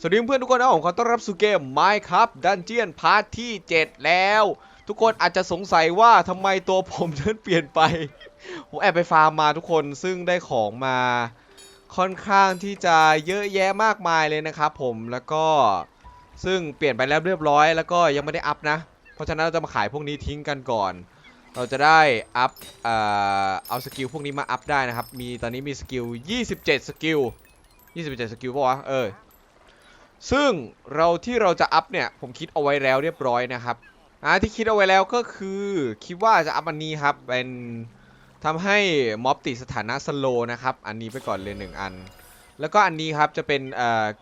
สวัสดีเพื่อนทุกคนนะผมขอต้อนรับสู่เกม Minecraft Dungeon พาร์ทที่ 7 แล้ว ทุกคนอาจจะสงสัยว่าทำไมตัวผมฉันเปลี่ยนไป ผมแอบไปฟาร์มมาทุกคนซึ่งได้ของมาค่อนข้างที่จะเยอะแยะมากมายเลยนะครับผมแล้วก็ซึ่งเปลี่ยนไปแล้วเรียบร้อย แล้วก็ยังไม่ได้อัพนะ เพราะฉะนั้นเราจะมาขายพวกนี้ทิ้งกันก่อน เราจะได้อัพเอาสกิลพวกนี้มาอัพได้นะครับมีตอนนี้มีสกิล 27 สกิล 27 สกิลป่าวะเออ ซึ่งเราที่เราจะอัพเนี่ยผมคิดเอาไว้แล้วเรียบร้อยนะครับอ่าที่คิดเอาไว้แล้วก็คือคิดว่าจะอัพอันนี้ครับเป็นทำให้ม็อบติดสถานะสโลนะครับ อันนี้ไปก่อนเลยหนึ่งอัน แล้วก็อันนี้ครับจะเป็น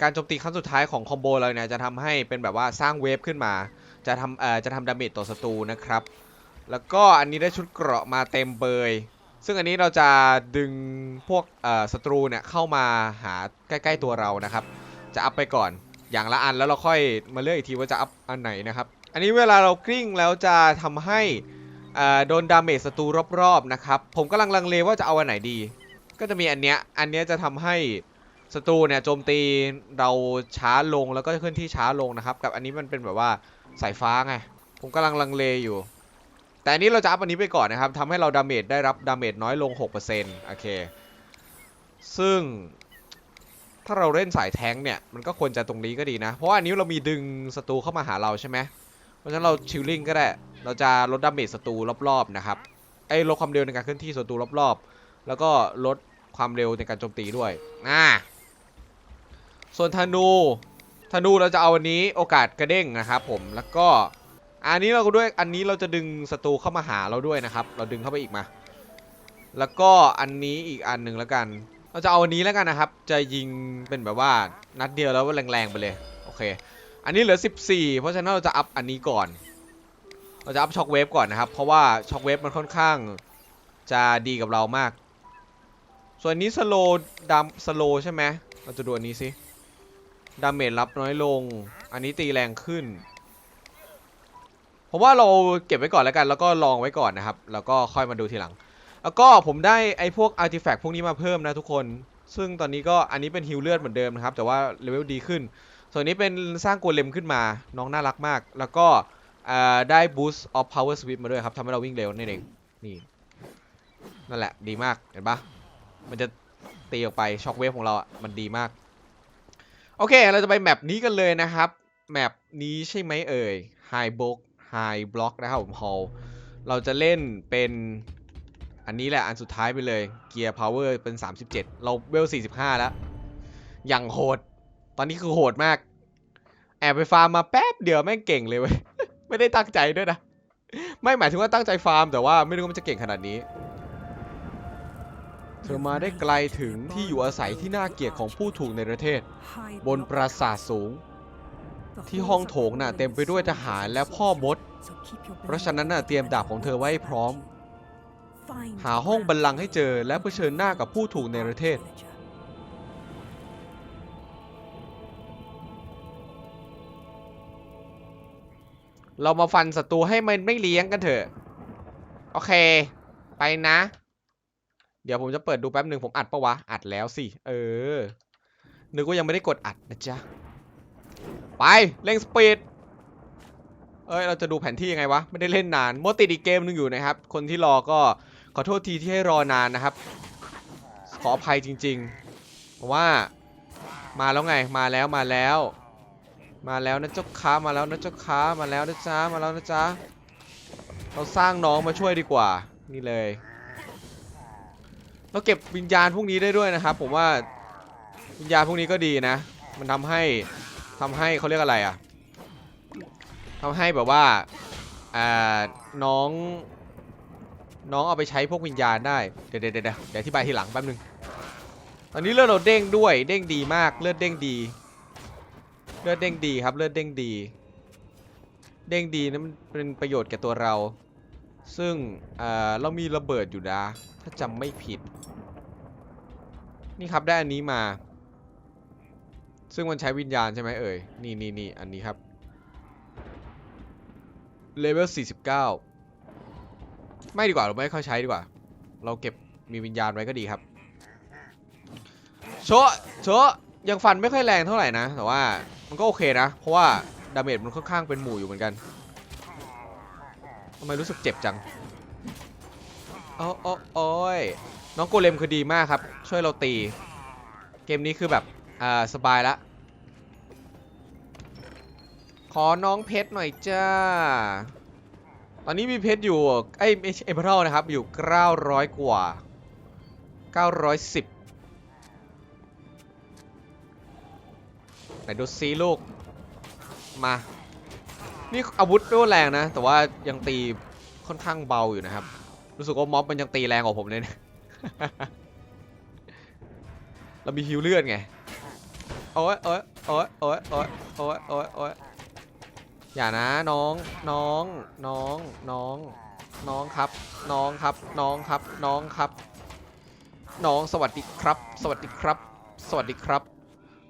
การโจมตีครั้งสุดท้ายของคอมโบเราเนี่ยจะทำให้เป็นแบบว่าสร้างเวฟขึ้นมา จะทำจะทำดาเมจต่อศัตรูนะครับ แล้วก็อันนี้ได้ชุดเกราะมาเต็มเบย ซึ่งอันนี้เราจะดึงพวกศัตรูเนี่ยเข้ามาหาใกล้ ๆตัวเรานะครับ จะอัพไปก่อน อย่างละอันแล้วเราค่อยมาเลือกอีกทีว่าจะอัพอันไหนนะครับ อันนี้เวลาเรากลิ้งแล้วจะทำให้อ่อโดนดาเมจศัตรูรอบๆนะครับ ผมกำลังลังเลว่าจะเอาอันไหนดี ก็จะมีอันเนี้ย อันเนี้ยจะทำให้ศัตรูเนี่ยโจมตีเราช้าลงแล้วก็เคลื่อนที่ช้าลงนะครับ กับอันนี้มันเป็นแบบว่าสายฟ้าไง ผมกำลังลังเลอยู่ แต่อันนี้เราจะอัพอันนี้ไปก่อนนะครับทำให้เราดาเมจได้รับดาเมจน้อยลง 6%โอเค ซึ่ง ถ้าเราเล่นสายแท้งเนี่ยมันก็ควรจะตรงนี้ก็ดีนะ เพราะว่าอันนี้เรามีดึงศัตรูเข้ามาหาเราใช่ไหมเพราะฉะนั้นเราชิลลิ่งก็ได้เราจะลดดาเมจศัตรูรอบๆนะครับไอ้ลดความเร็วในการเคลื่อนที่ศัตรูรอบๆ แล้วก็ลดความเร็วในการโจมตีด้วยอ่าส่วนธนูธนูเราจะเอาอันนี้โอกาสกระเด้งนะครับผมแล้วก็อันนี้เราก็ด้วยอันนี้เราจะดึงศัตรูเข้ามาหาเราด้วยนะครับ เราดึงเข้าไปอีกมา แล้วก็อันนี้อีกอันหนึ่งแล้วกัน เราจะเอาอันนี้แล้วกันนะครับ จะยิงเป็นแบบว่านัดเดียวแล้วแรงๆไปเลย โอเค อันนี้เหลือ 14 เพราะฉะนั้นเราจะอัพอันนี้ก่อน เราจะอัพช็อคเวฟก่อนนะครับ เพราะว่าช็อคเวฟมันค่อนข้างจะดีกับเรามาก ส่วนอันนี้สโลดัมสโลใช่ไหมเราจะดูอันนี้สิ ดาเมจรับน้อยลง อันนี้ตีแรงขึ้น ผมว่าเราเก็บไว้ก่อนแล้วกัน แล้วก็ลองไว้ก่อนนะครับ แล้วก็ค่อยมาดูทีหลัง แล้วก็ผมได้ไอ้พวกอาร์ติแฟกต์พวกนี้มาเพิ่มนะทุกคน ซึ่งตอนนี้ก็อันนี้เป็นฮิลเลือดเหมือนเดิมนะครับ แต่ว่าเลเวลดีขึ้น ส่วนนี้เป็นสร้างโกเลมขึ้นมา น้องน่ารักมาก แล้วก็อ่าได้ boost of power sweep มาด้วยครับทำให้เราวิ่งเร็วนั่นเอง นี่นั่นแหละดีมาก เห็นปะมันจะตีออกไปช็อคเวฟของเราอะ มันดีมาก โอเค เราจะไปแมปนี้กันเลยนะครับ แมปนี้ใช่ไหมเอ่ย High Block High Block นะครับผม Hall เราจะเล่นเป็น อันนี้แหละอันสุดท้ายไปเลย Gear Power เวอร์เป็น 37 เราเวล 45 แล้ว อย่างโหด ตอนนี้คือโหดมาก แอบไปฟาร์มมาแป๊บเดียวแม่งเก่งเลยเว้ย ไม่ได้ตั้งใจด้วยนะ ไม่หมายถึงว่าตั้งใจฟาร์ม แต่ว่าไม่รู้ว่ามันจะเก่งขนาดนี้ เธอมาได้ไกลถึงที่อยู่อาศัยที่น่าเกลียดของผู้ถูกในประเทศ บนปราสาทสูง ที่ห้องโถงน่ะเต็มไปด้วยทหารและพ่อมด เพราะฉะนั้นั้นนน่ะน่ะเตรียมดาบของเธอไว้พร้อม หาห้องบัลลังก์ให้เจอและเผชิญหน้ากับผู้ถูกในประเทศ เรามาฟันศัตรูให้มันไม่เลี้ยงกันเถอะ โอเค ไปนะ เดี๋ยวผมจะเปิดดูแป๊บหนึ่งผมอัดปะวะ อัดแล้วสิ เออ นึกว่ายังไม่ได้กดอัดนะจ๊ะ ไป เร่งสปีดเอ้ย เราจะดูแผนที่ยังไงวะ ไม่ได้เล่นนานโมดติดอีกเกมหนึงอยู่นะครับ คนที่รอก็ ขอโทษทีที่ให้รอนานนะครับ ขออภัยจริงๆเพราะว่ามาแล้วไงมาแล้วมาแล้ว มาแล้วนะเจ้าค้ามาแล้วนะเจ้าค้ามาแล้วนะจ๊ะมาแล้วนะจ๊ะเราสร้างน้องมาช่วยดีกว่า นี่เลย เราเก็บวิญญาณพวกนี้ได้ด้วยนะครับ ผมว่าวิญญาณพวกนี้ก็ดีนะ มันทำให้ทำให้เขาเรียกอะไรอะทำให้แบบว่าอ่าน้อง น้องเอาไปใช้พวกวิญญาณได้ เดี๋ยวเดี๋ยวเดี๋ยวอธิบายทีหลังแป๊บนึง ตอนนี้เลือดเราเด้งด้วย เด้งดีมาก เลือดเด้งดี เลือดเด้งดีครับ เลือดเด้งดี เด้งดีนะมันเป็นประโยชน์แก่ตัวเรา ซึ่งเอ่อเรามีระเบิดอยู่นะ ถ้าจำไม่ผิด นี่ครับได้อันนี้มา ซึ่งมันใช้วิญญาณใช่ไหมเอ่ย นี่นี่นี่อันนี้ครับ เลเวล49 ไม่ดีกว่าเราไม่ค่อยใช้ดีกว่า เราเก็บมีวิญญาณไว้ก็ดีครับ โชะโชะยังฟันไม่ค่อยแรงเท่าไหร่นะ แต่ว่ามันก็โอเคนะ เพราะว่าดาเมจมันค่อนข้างเป็นหมู่อยู่เหมือนกันทำไมรู้สึกเจ็บจังโอ้โอ้โอ้ยน้องโกเลมคือดีมากครับ ช่วยเราตี เกมนี้คือแบบ อ่า สบายละ ขอน้องเพชรหน่อยจ้า ตอนนี้มีเพชรอยู่ไอ้เอเมอรัลนะครับ อยู่ 900 กว่า 910ไหนดูซีลูก มา นี่อาวุธไม่ว่าแรงนะ แต่ว่ายังตีค่อนข้างเบาอยู่นะครับ รู้สึกว่าม็อบมันยังตีแรงกว่าผมเลยเนี่ยเรามีฮิวเลือดไงโอ้ยโอ้ยโอ้ยโอ้ยโอ้ยโอ้ยโอ้ย อย่านะน้องน้องน้องน้องน้องครับ น้องครับ น้องครับ น้องครับ น้องสวัสดีครับ สวัสดีครับ สวัสดีครับ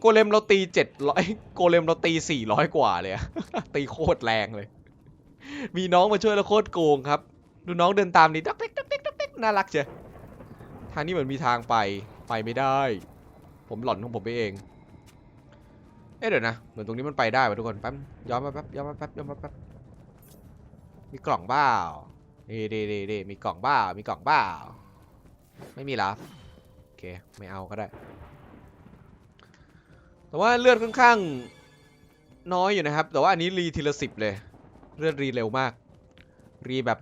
โกเลมเราตีเจ็ดร้อยโกเลมเราตีสี่ร้อยกว่าเลยอะตีโคตรแรงเลย มีน้องมาช่วยแล้วโคตรโกงครับ ดูน้องเดินตามนี่ดักเด็กดักเด็กดักเด็กน่ารักเชียทางนี้เหมือนมีทางไปไปไม่ได้ ผมหล่อนของผมไปเอง เอ๊ะเดี๋ยวนะ เหมือนตรงนี้มันไปได้ป่ะทุกคนแป๊บย้อนมาแป๊บย้อนมาแป๊บย้อนมาแป๊บมีกล่องบ้าดีดีดีดีมีกล่องบ้ามีกล่องบ้าไม่มีหรอโอเคไม่เอาก็ได้ แต่ว่าเลือดค่อนข้างน้อยอยู่นะครับ แต่ว่าอันนี้รีทีละสิบเลย เลือดรีเร็วมาก รีแบบ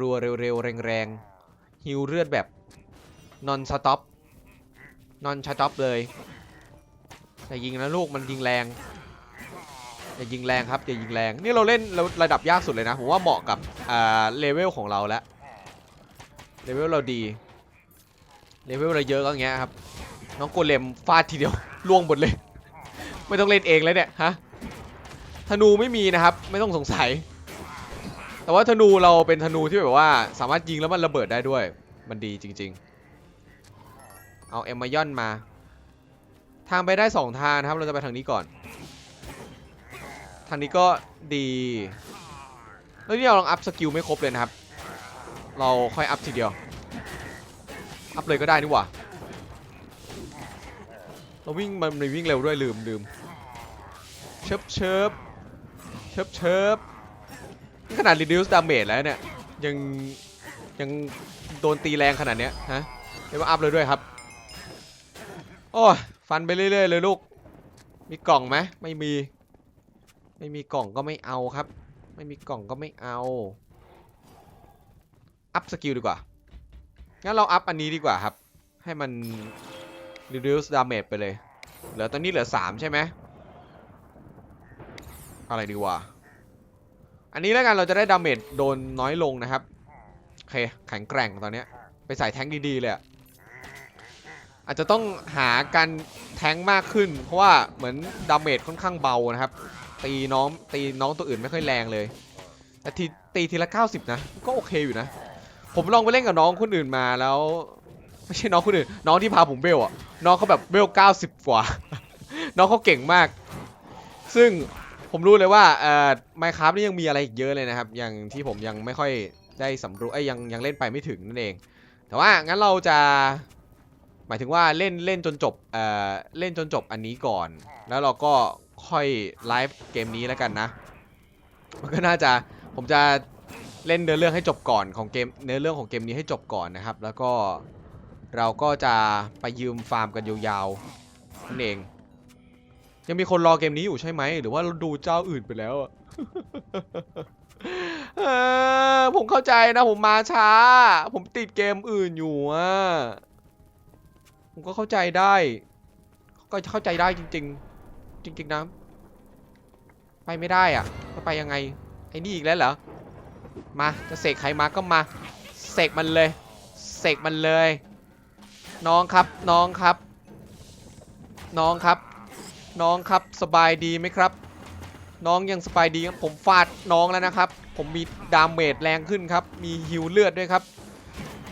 รัวๆเร็วๆแรงๆฮิวเลือดแบบนอนสต็อปนอนสต็อปเลย อย่ายิงนะลูกมันยิงแรงอย่ายิงแรงครับอย่ายิงแรงนี่เราเล่นเราระดับยากสุดเลยนะผมว่าเหมาะกับอ่าเลเวลของเราแล้วเลเวลเราดีเลเวลเราเยอะก็อย่างเงี้ยครับน้องโกเลมฟาดทีเดียวล่วงหมดเลย ไม่ต้องเล่นเองเลยเนี่ยฮะธนูไม่มีนะครับ ไม่ต้องสงสัย แต่ว่าธนูเราเป็นธนูที่แบบว่า สามารถยิงแล้วมันระเบิดได้ด้วย มันดีจริง ๆ เอาเอมมายอนมา ทางไปได้สองทางนะครับ เราจะไปทางนี้ก่อน ทางนี้ก็ดีแล้วนี่เราลองอัพสกิลไม่ครบเลยนะครับ เราค่อยอัพทีเดียว อัพเลยก็ได้นี่หว่า เราวิ่งมันมันวิ่งเร็วด้วยลืมลืมเชิบเชิบเชิบเชิบขนาด reduce damage แล้วเนี่ย ยังยังโดนตีแรงขนาดเนี้ยฮะเดี๋ยวมาอัพเลยด้วยครับ โอ้ ฟันไปเรื่อยๆเลยลูก มีกล่องไหมไม่มี ไม่มีกล่องก็ไม่เอาครับ ไม่มีกล่องก็ไม่เอา อัพสกิลดีกว่า งั้นเราอัพอันนี้ดีกว่าครับ ให้มัน reduce damage ไปเลย เหลือตอนนี้เหลือ 3 ใช่ไหม อะไรดีวะ อันนี้แล้วกันเราจะได้ดาเมจโดนน้อยลงนะครับ โอเค แข็งแกร่งตอนนี้ ไปใส่แท้งดีๆเลยอะ อาจจะต้องหาการแทงมากขึ้น เพราะว่าเหมือนดาเมจค่อนข้างเบานะครับ ตีน้องตีน้องตัวอื่นไม่ค่อยแรงเลย แต่ทีตีทีละ 90 นะ ก็โอเคอยู่นะ ผมลองไปเล่นกับน้องคนอื่นมาแล้ว ไม่ใช่น้องคนอื่น น้องที่พาผมเบลอะน้องเขาแบบเบล 90 กว่า น้องเขาเก่งมาก ซึ่งผมรู้เลยว่าเอ่อไมค์ครับนี่ยังมีอะไรอีกเยอะเลยนะครับอย่างที่ผมยังไม่ค่อยได้สำรวจไอ้ยยังยังเล่นไปไม่ถึงนั่นเอง แต่ว่างั้นเราจะ หมายถึงว่าเล่นเล่นจนจบเอ่อเล่นจนจบอันนี้ก่อน แล้วเราก็ค่อยไลฟ์เกมนี้แล้วกันนะ มันก็น่าจะผมจะเล่นเนื้อเรื่องให้จบก่อนของเกมเนื้อเรื่องของเกมนี้ให้จบก่อนนะครับ แล้วก็เราก็จะไปยืมฟาร์มกันยาวๆนั่นเอง ยังมีคนรอเกมนี้อยู่ใช่ไหมหรือว่าเราดูเจ้าอื่นไปแล้วผมเข้าใจนะผมมาช้า ผมติดเกมอื่นอยู่อะ ผมก็เข้าใจได้ก็เข้าใจได้จริง ๆ จริง ๆนะไปไม่ได้อะจะไปยังไงไอ้นี่อีกแล้วเหรอมาจะเสกใครมาก็มาเสกมันเลยเสกมันเลย น้องครับน้องครับ น้องครับ น้องครับสบายดีไหมครับ น้องยังสบายดีครับผมฟาดน้องแล้วนะครับ ผมมีดาเมจแรงขึ้นครับ มีฮิวเลือดด้วยครับ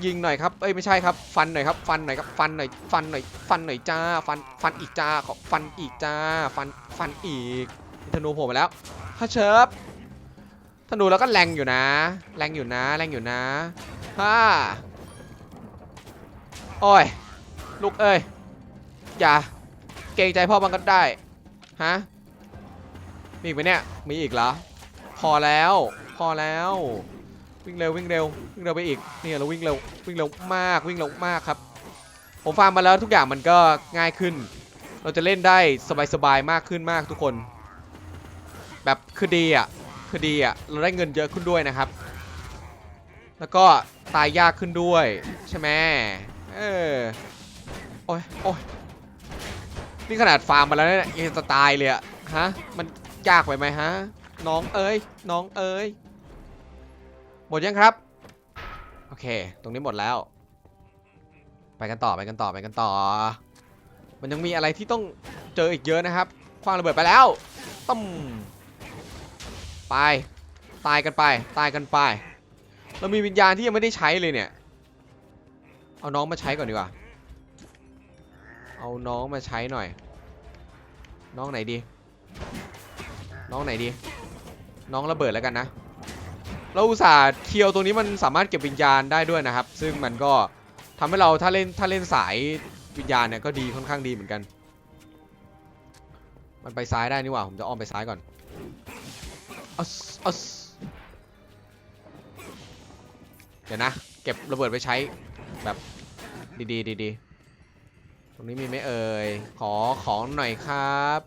ยิงหน่อยครับเอ้ยไม่ใช่ครับฟันหน่อยครับฟันหน่อยครับฟันหน่อยฟันหน่อยฟันหน่อยจ้าฟันฟันอีกจ้าขอฟันอีกจ้าฟันฟันอีกธนูโผมมาแล้วฮ่าเชิบธนูแล้วก็แรงอยู่นะ แรงอยู่นะแรงอยู่นะฮ่าโอ้ยลูกเอ้ยอย่าเกรงใจพ่อบังก็ได้ฮะมีอีกไหมเนี่ยมีอีกเหรอพอแล้ว พอแล้ว วิ่งเร็ววิ่งเร็ววิ่งเร็วไปอีกเนี่ยเราวิ่งเร็ววิ่งเร็วมากวิ่งเร็วมากครับ ผมฟาร์มมาแล้วทุกอย่างมันก็ง่ายขึ้น เราจะเล่นได้สบายๆมากขึ้นมากทุกคน แบบคือดีอะคือดีอะเราได้เงินเยอะขึ้นด้วยนะครับ แล้วก็ตายยากขึ้นด้วยใช่ไหมเออโอ้ยโอ้ยนี่ขนาดฟาร์มมาแล้วเนี่ยยังจะตายเลยอะฮะมันยากไปไหมฮะน้องเอ้ยน้องเอ้ย หมดยังครับ โอเค ตรงนี้หมดแล้ว ไปกันต่อไปกันต่อไปกันต่อ มันยังมีอะไรที่ต้องเจออีกเยอะนะครับคว้างระเบิดไปแล้วต้มไปตายกันไป ตายกันไป เรามีวิญญาณที่ยังไม่ได้ใช้เลยเนี่ย เอาน้องมาใช้ก่อนดีกว่า เอาน้องมาใช้หน่อย น้องไหนดี น้องไหนดี น้องระเบิดแล้วกันนะ เราอุตส่าห์เคียวตัวนี้มันสามารถเก็บวิญญาณได้ด้วยนะครับ ซึ่งมันก็ทำให้เราถ้าเล่นถ้าเล่นสายวิญญาณเนี่ยก็ดีค่อนข้างดีเหมือนกัน มันไปซ้ายได้นี่หว่าผมจะอ้อมไปซ้ายก่อนอสอสเดี๋ยวนะ เก็บระเบิดไปใช้แบบดีๆดีๆตรงนี้มีไหมเอ่ย ขอของหน่อยครับ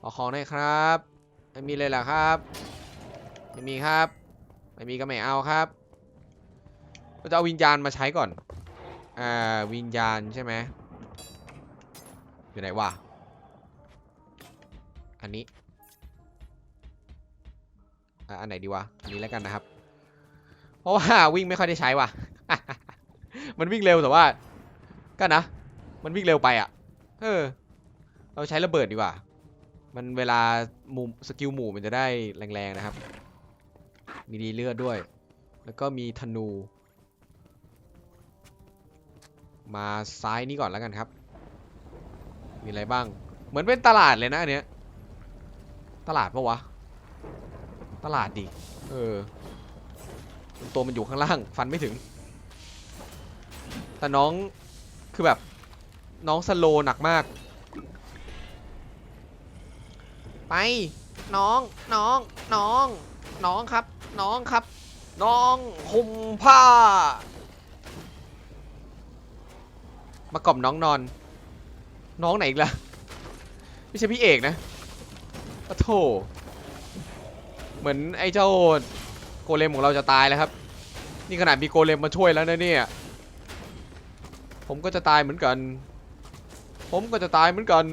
ขอของหน่อยครับม่มีเลยเหรอครับ ไม่มีครับ ไม่มีก็ไม่เอาครับเราจะเอาวิญญาณมาใช้ก่อน อ่า วิญญาณใช่ไหมอยู่ไหนวะ อันนี้ อะอันไหนดีวะ อันนี้แล้วกันนะครับ เพราะว่าวิ่งไม่ค่อยได้ใช้ว่ะ มันวิ่งเร็วแต่ว่า ก็นะ มันวิ่งเร็วไปอะ เออ เราใช้ระเบิดดีกว่า มันเวลาหมู่สกิลหมู่มันจะได้แรงๆนะครับ มีดีเลือดด้วย แล้วก็มีธนู มาซ้ายนี่ก่อนแล้วกันครับ มีอะไรบ้าง เหมือนเป็นตลาดเลยนะอันเนี้ย ตลาดปะวะ ตลาดดิ เออ ตัวมันอยู่ข้างล่าง ฟันไม่ถึง แต่น้อง คือแบบ น้องสโลหนักมาก ไป น้อง น้อง น้อง น้องครับ น้องครับ น้องคุมผ้า มากล่อมน้องนอน น้องไหนอีกล่ะ ไม่ใช่พี่เอกนะโอ้โถเหมือนไอ้เจ้าโกเลมของเราจะตายแล้วครับ นี่ขนาดมีโกเลมมาช่วยแล้วนะเนี่ย ผมก็จะตายเหมือนกัน ผมก็จะตายเหมือนกัน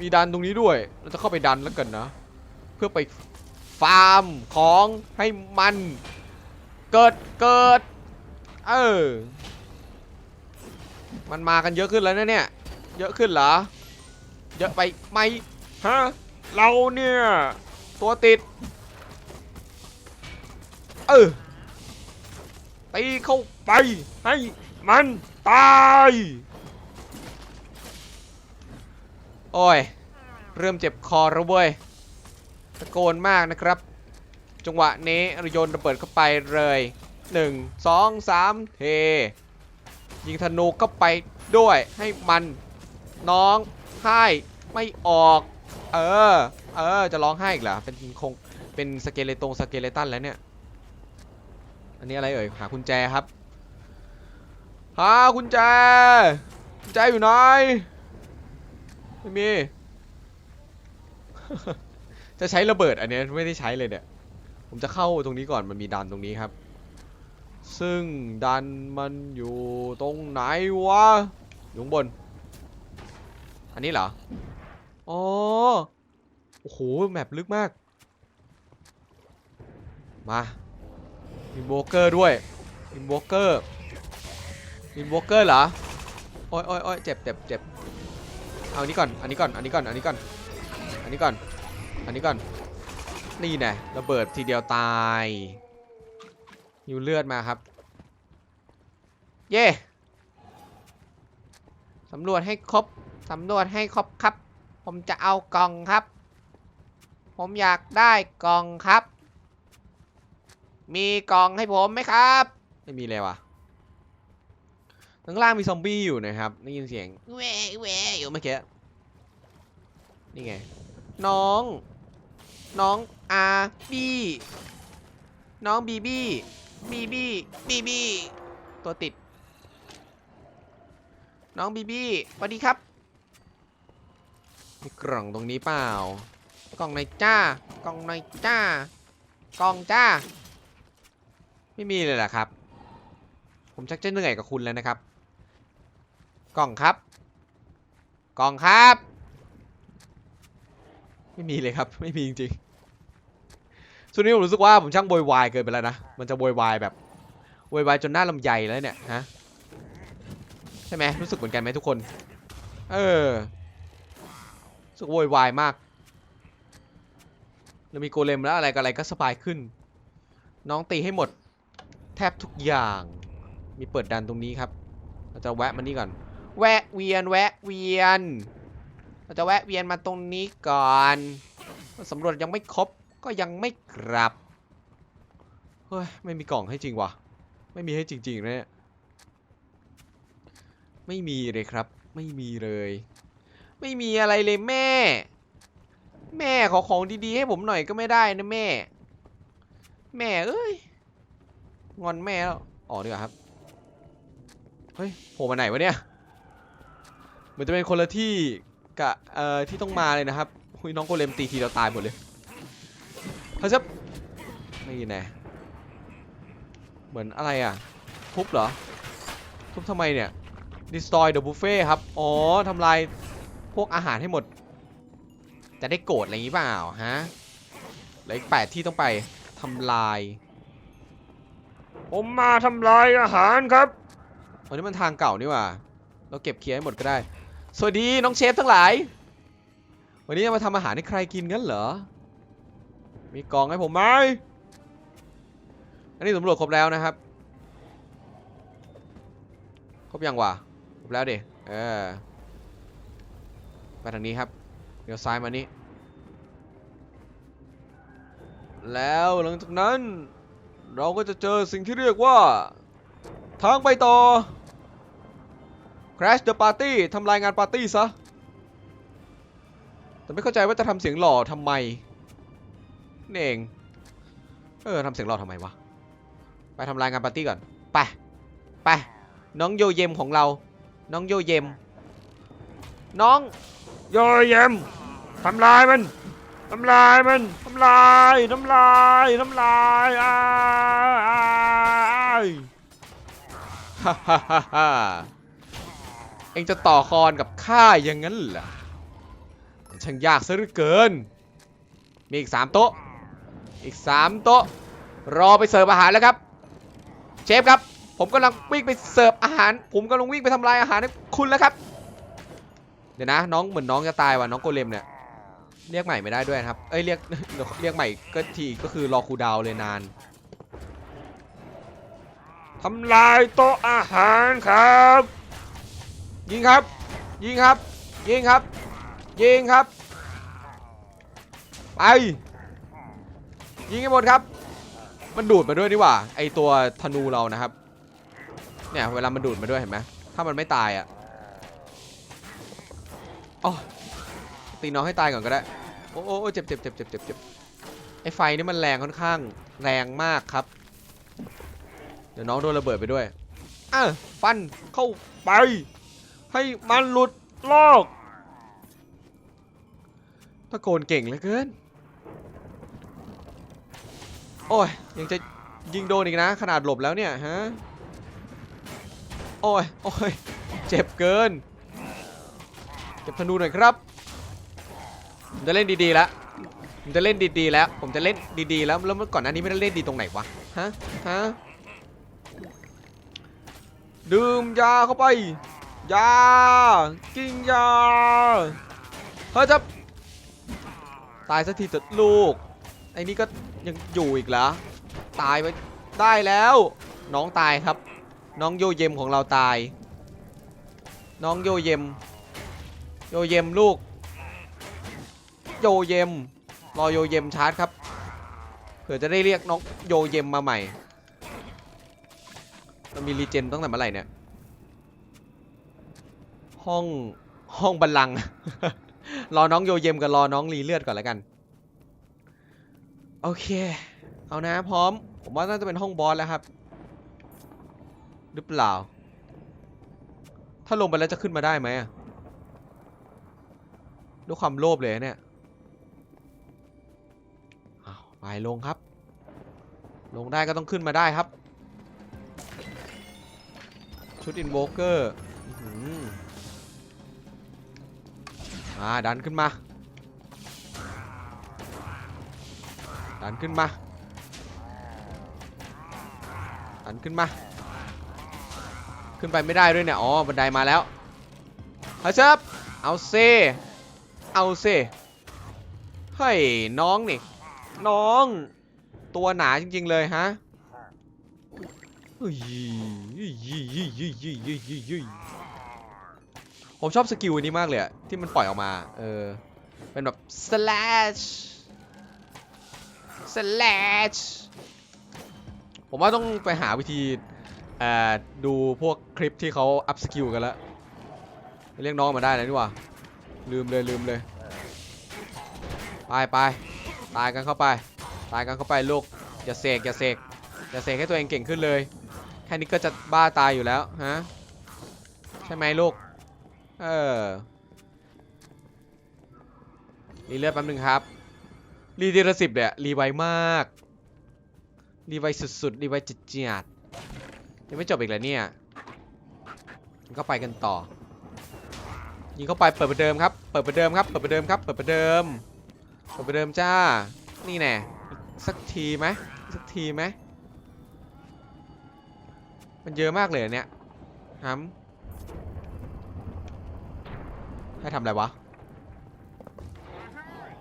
มีดันตรงนี้ด้วย เราจะเข้าไปดันแล้วกันนะ เพื่อไป ฟาร์มของให้มัน เกิดเกิด เออ มันมากันเยอะขึ้นแล้วนะเนี่ย เยอะขึ้นเหรอ เยอะไปไหมฮะ เราเนี่ย ตัวติด เออตีเข้าไปให้มันตาย โอ้ย เริ่มเจ็บคอแล้วเว้ย ตะโกนมากนะครับ จังหวะนี้ราโยนระเบิดเข้าไปเลย 1 2 3 เท ยิงธนูเข้าไปด้วยให้มันน้องไห้ไม่ออก เออ เออ จะร้องไห้อีกเหรอ เป็นคง เป็นสเกเลตงสเกเลตันแล้วเนี่ย อันนี้อะไรเอ่ย หากุญแจครับ หากุญแจกุญแจอยู่ไหน ไม่มี จะใช้ระเบิดอันเนี้ยไม่ได้ใช้เลยเนี่ย ผมจะเข้าตรงนี้ก่อนมันมีดันตรงนี้ครับ ซึ่งดันมันอยู่ตรงไหนวะอยู่ข้างบน อันนี้เหรอ อ๋อ โอ้โห แมปลึกมาก มาอินโวเกอร์ด้วยอินโวเกอร์อินโวเกอร์เหรอ โอ้ยโอ้ยโอ้ยเจ็บเจ็บเจ็บเอาอันนี้ก่อน อันนี้ก่อน อันนี้ก่อน อันนี้ก่อน อันนี้ก่อน อันนี้ก่อน นี่แน่ระเบิดทีเดียวตายหิวเลือดมาครับ เย่สำรวจให้ครบสำรวจให้ครบครับ ผมจะเอากล่องครับ ผมอยากได้กล่องครับ มีกล่องให้ผมไหมครับ ไม่มีเลยว่ะข้างล่างมีซอมบี้อยู่นะครับได้ยินเสียงแหวะแหวะอยู่เมื่อกี้นี่ไง น้อง น้องอาบี้น้องบีบี้บีบี้บีบี้ตัวติด น้องบีบี้สวัสดีครับมีกล่องตรงนี้เปล่ากล่องไหนจ้ากล่องไหนจ้ากล่องจ้า ไม่มีเลยเหรอครับ ผมชักจะเหนื่อยกับคุณแล้วนะครับ กล่องครับ กล่องครับ ไม่มีเลยครับ ไม่มีจริงๆช่วงนี้ผมรู้สึกว่าผมช่างโวยวายเกินไปแล้วนะ มันจะโวยวายแบบโวยวายจนหน้าลำใหญ่แล้วเนี่ยฮะใช่ไหมรู้สึกเหมือนกันไหมทุกคน เออรู้สึกโวยวายมากเรามีโกเลมแล้วอะไรก็อะไรก็สบายขึ้น น้องตีให้หมดแทบทุกอย่าง มีเปิดดันตรงนี้ครับ เราจะแวะมานี่ก่อน แวะเวียนแวะเวียน เราจะแวะเวียนมาตรงนี้ก่อนสำรวจยังไม่ครบก็ยังไม่กลับเฮ้ยไม่มีกล่องให้จริงวะไม่มีให้จริงๆนะเนี่ยไม่มีเลยครับ ไม่มีเลย ไม่มีอะไรเลยแม่ แม่ขอของดีๆให้ผมหน่อยก็ไม่ได้นะแม่ แม่เอ้ยงอนแม่แล้วออกดีกว่าครับเฮ้ยโผล่มาไหนวะเนี่ยเหมือนจะเป็นคนละที่ กับเอ่อที่ต้องมาเลยนะครับหุยน้องโกเลมตีทีเราตายหมดเลยเฮ้ยซับไม่แน่เหมือนอะไรอะ ทุบเหรอ ทุบทำไมเนี่ย destroy the buffet ครับ อ๋อทำลายพวกอาหารให้หมด จะได้โกรธอะไรอย่างงี้เปล่าฮะเหลืออีกแปดที่ต้องไปทำลาย ผมมาทำลายอาหารครับวันนี้มันทางเก่านี่หว่า เราเก็บเคลียร์ให้หมดก็ได้ สวัสดีน้องเชฟทั้งหลาย วันนี้จะมาทำอาหารให้ใครกินงั้นเหรอ มีกล่องให้ผมไหมอันนี้สำรวจครบแล้วนะครับ ครบยังวะครบแล้วดิเออมาทางนี้ครับ เดี๋ยวซ้ายมานี้ แล้วหลังจากนั้น เราก็จะเจอสิ่งที่เรียกว่า ทางไปต่อ Crash the Party ทำลายงานปาร์ตี้ซะ แต่ไม่เข้าใจว่าจะทำเสียงหล่อทำไมนี่เอง เออทำเสียงหล่อทำไมวะ ไปทำลายงานปาร์ตี้ก่อน ไป ไป น้องโยเยมของเรา น้องโยเยม น้อง โยเยมทำลายมันทำลายมันทำลายทำลายทำลายอ้ายอ้ายฮ่าฮ่าฮ่าฮ่า เองจะต่อคอนกับข้าอย่างนั้นเหรอช่างยากซะเหลือเกิน มีอีกสามโต๊ะ อีกสามโต๊ะ รอไปเสิร์ฟอาหารแล้วครับ เชฟครับ ผมกำลังวิ่งไปเสิร์ฟอาหาร ผมกำลังวิ่งไปทำลายอาหารให้คุณแล้วครับ เดี๋ยวนะ น้องเหมือนน้องจะตายว่ะน้องโกเลมเนี่ย เรียกใหม่ไม่ได้ด้วยนะครับ เอ้ยเรียกเรียกใหม่ก็ทีก็คือรอคูดาวเลยนานทำลายโต๊ะอาหารครับ ยิงครับ ยิงครับ ยิงครับ ยิงครับ ไป ยิงให้หมดครับ มันดูดมาด้วยนี่หว่า ไอตัวธนูเรานะครับ เนี่ยเวลามันดูดมาด้วยเห็นไหมถ้ามันไม่ตายอะอ๋อตีน้องให้ตายก่อนก็ได้ โอ้โอ้เจ็บเจ็บเจ็บเจ็บเจ็บเจ็บไอไฟนี่มันแรงค่อนข้างแรงมากครับ เดี๋ยวน้องโดนระเบิดไปด้วยอะฟันเข้าไป ให้มันหลุดโลกตะโกนเก่งเหลือเกิน โอ้ย ยังจะยิงโดนอีกนะ ขนาดหลบแล้วเนี่ยฮะ โอ้ย โอ้ย เจ็บเกิน เก็บธนูหน่อยครับ ผมจะเล่นดีๆแล้ว ผมจะเล่นดีๆแล้ว ผมจะเล่นดีๆแล้ว แล้วเมื่อก่อนหน้านี้ไม่ได้เล่นดีตรงไหนวะ ฮะ ฮะ ดื่มยาเข้าไป ยากินยาเฮ้ยจะตายสักทีเถอะลูกไอ้นี่ก็ยังอยู่อีกเหรอตายไปได้แล้ว น้องตายครับ น้องโยเยมของเราตาย น้องโยเยม โยเยมลูก โยเยมรอโยเยมชาร์จครับเผื่อจะได้เรียกน้องโยเยมมาใหม่มันมีรีเจนตั้งแต่เมื่อไหร่เนี่ย ห้องห้องบัลลัง รอน้องโยเยมกับรอน้องรีเลือดก่อนแล้วกัน โอเค เอานะพร้อม ผมว่าน่าจะเป็นห้องบอสแล้วครับ หรือเปล่า ถ้าลงไปแล้วจะขึ้นมาได้ไหมด้วยความโลภเลยเนี่ยอ้าไปลงครับ ลงได้ก็ต้องขึ้นมาได้ครับ ชุดอินโวเกอร์ อ่าดันขึ้นมา ดันขึ้นมา ดันขึ้นมา ขึ้นไปไม่ได้ด้วยเนี่ย อ๋อ บันไดมาแล้วเฮ้ยเชิบเอาเซ เอาเซ เฮ้ย น้องนี่ น้อง ตัวหนาจริง ๆ เลยฮะเฮ้ย ผมชอบสกิลอันนี้มากเลยที่มันปล่อยออกมา เออ เป็นแบบ slash slash ผมว่าต้องไปหาวิธีอ่อดูพวกคลิปที่เขาอัพสกิลกันแล้ว เรียกน้องมาได้แล้วนี่ว่าลืมเลยลืมเลย ไปไปตายกันเข้าไป ตายกันเข้าไปลูกอย่าเสกอย่าเสกอย่าเสกให้ตัวเองเก่งขึ้นเลย แค่นี้ก็จะบ้าตายอยู่แล้วฮะใช่ไหมลูก เออรีเลือดแป๊บนึงครับ รีดีละสิบเนี่ยรีไวมาก รีไวสุดๆ รีไวจิตจีดยังไม่จบอีกแล้วเนี่ยก็ไปกันต่อ ยิงเข้าไปเปิดประเดิมครับ เปิดประเดิมครับ เปิดประเดิมครับ เปิดประเดิม เปิดประเดิมจ้า นี่แน่สักทีไหมสักทีไหมมันเยอะมากเลยเนี่ยฮัม ให้ทำอะไรวะ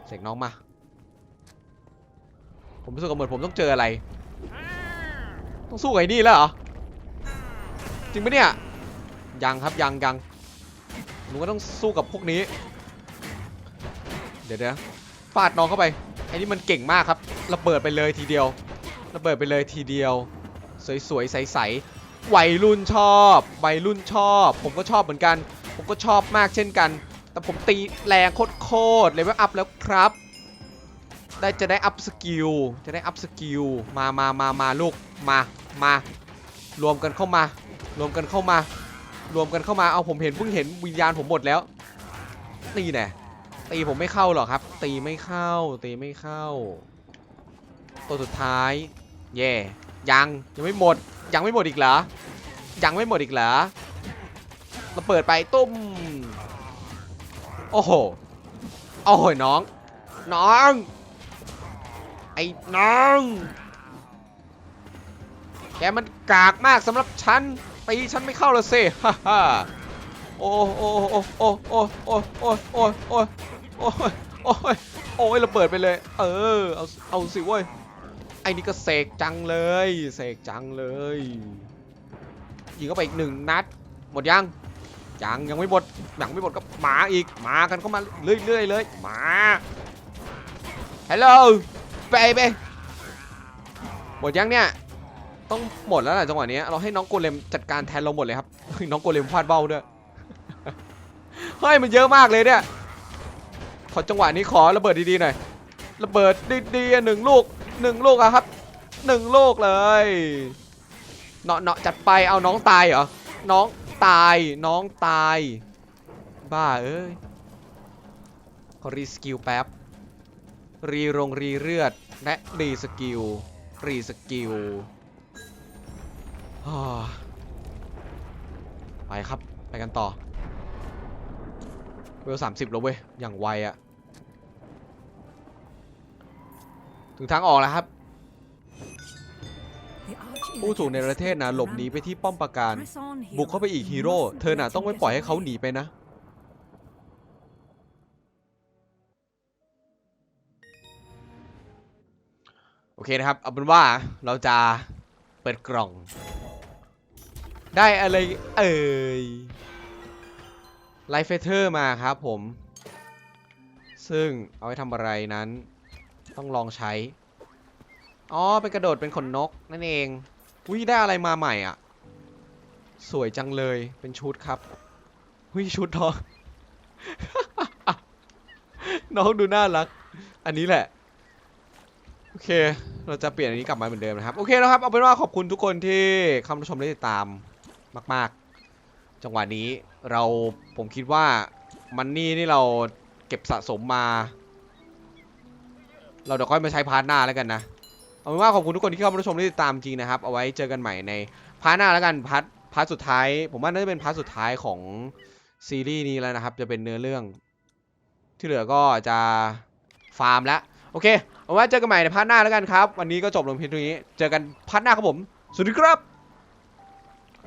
เสกน้องมา ผมรู้สึกเหมือนผมต้องเจออะไร ต้องสู้กับไอ้นี่แล้วเหรอ จริงปะเนี่ย ยังครับยังยังหนูก็ต้องสู้กับพวกนี้ เดี๋ยวเดี๋ยวฟาดน้องเข้าไป ไอ้นี่มันเก่งมากครับระเบิดไปเลยทีเดียวระเบิดไปเลยทีเดียว สวยๆใสๆวัยรุ่นชอบวัยรุ่นชอบ ผมก็ชอบเหมือนกัน ผมก็ชอบมากเช่นกัน แต่ผมตีแรงโคตรๆเลยว่าอัพแล้วครับ ได้จะได้อัพสกิล จะได้อัพสกิล มามามามาลูก มา มา รวมกันเข้ามา รวมกันเข้ามา รวมกันเข้ามา เอาผมเห็นเพิ่งเห็นวิญญาณผมหมดแล้ว ตีแน่ตีผมไม่เข้าหรอกครับ ตีไม่เข้า ตีไม่เข้า ตัวสุดท้าย แย่ ยัง ยังไม่หมด ยังไม่หมดอีกเหรอ ยังไม่หมดอีกเหรอเราเปิดไปตุ้ม โอ้โห โอ้โหน้อง น้อง ไอ้น้อง แกมันกากมากสำหรับฉันตีฉันไม่เข้าละเซ่ฮ่าฮ่าโอ้โอ้โอ้โอ้โอ้โอ้โอ้โอ้โอ้โอ้โอ้ยโอ้ยระเบิดไปเลย เออ เอา เอาสิเว้ย ไอ้นี่ก็เสกจังเลย เสกจังเลย ยิงเข้าไปอีกหนึ่งนัด หมดยัง ยังยังไม่หมดยังไม่หมดก็หมาอีกมากันเข้ามาเรื่อยๆเลยหมาฮัลโหลเบเบหมดยังเนี่ยต้องหมดแล้วแหละจังหวะนี้เราให้น้องโกเลมจัดการแทนเราหมดเลยครับน้องโกเลมพลาดเบ้าด้วยเฮ้ยมันเยอะมากเลยเนี่ยขอจังหวะนี้ขอระเบิดดีๆหน่อยระเบิดดีๆหนึ่งลูกหนึ่งลูกอะครับหนึ่งลูกเลยเนาะเนาะจัดไปเอาน้องตายเหรอน้อง ตาย น้องตาย บ้าเอ้ย ขอรีสกิลแป๊บ รีรงรีเลือด และรีสกิล รีสกิล ไปครับ ไปกันต่อ เวลสามสิบแล้วเว้ย อย่างไวอะถึงทางออกแล้วครับ ผู้ถูกในประเทศนะหลบหนีไปที่ป้อมปราการ บุกเข้าไปอีกฮีโร่ เธอน่ะต้องไม่ปล่อยให้เขาหนีไปนะ โอเคนะครับ เอาเป็นว่าเราจะเปิดกล่อง ได้อะไรเอ่ยไลฟ์เฟเธอร์มาครับผม ซึ่งเอาไว้ทำอะไรนั้น ต้องลองใช้ อ๋อ เป็นกระโดดเป็นขนนกนั่นเอง อุ้ยได้อะไรมาใหม่อะ สวยจังเลยเป็นชุดครับวิชุดน้อง น้องดูน่ารัก อันนี้แหละโอเค เราจะเปลี่ยนอันนี้กลับมาเหมือนเดิมนะครับ โอเคแล้วครับ เอาเป็นว่าขอบคุณทุกคนที่เข้ามาชมและติดตามมาก ๆ จังหวะนี้เราผมคิดว่ามันนี่นี่เราเก็บสะสมมา เราเดี๋ยวค่อยมาใช้พาร์ทหน้าแล้วกันนะ เอาเป็นว่าขอบคุณทุกคนที่เข้ามาชมและติดตามจริงนะครับ เอาไว้เจอกันใหม่ในพาร์ทหน้าแล้วกันพาร์ทพาร์ทสุดท้าย ผมว่าน่าจะเป็นพาร์ทสุดท้ายของซีรีส์นี้แล้วนะครับ จะเป็นเนื้อเรื่อง ที่เหลือก็จะฟาร์มแล้วโอเค เอาไว้เจอกันใหม่ในพาร์ทหน้าแล้วกันครับ วันนี้ก็จบลงเพียงเท่านี้ เจอกันพาร์ทหน้าครับผม สวัสดีครับ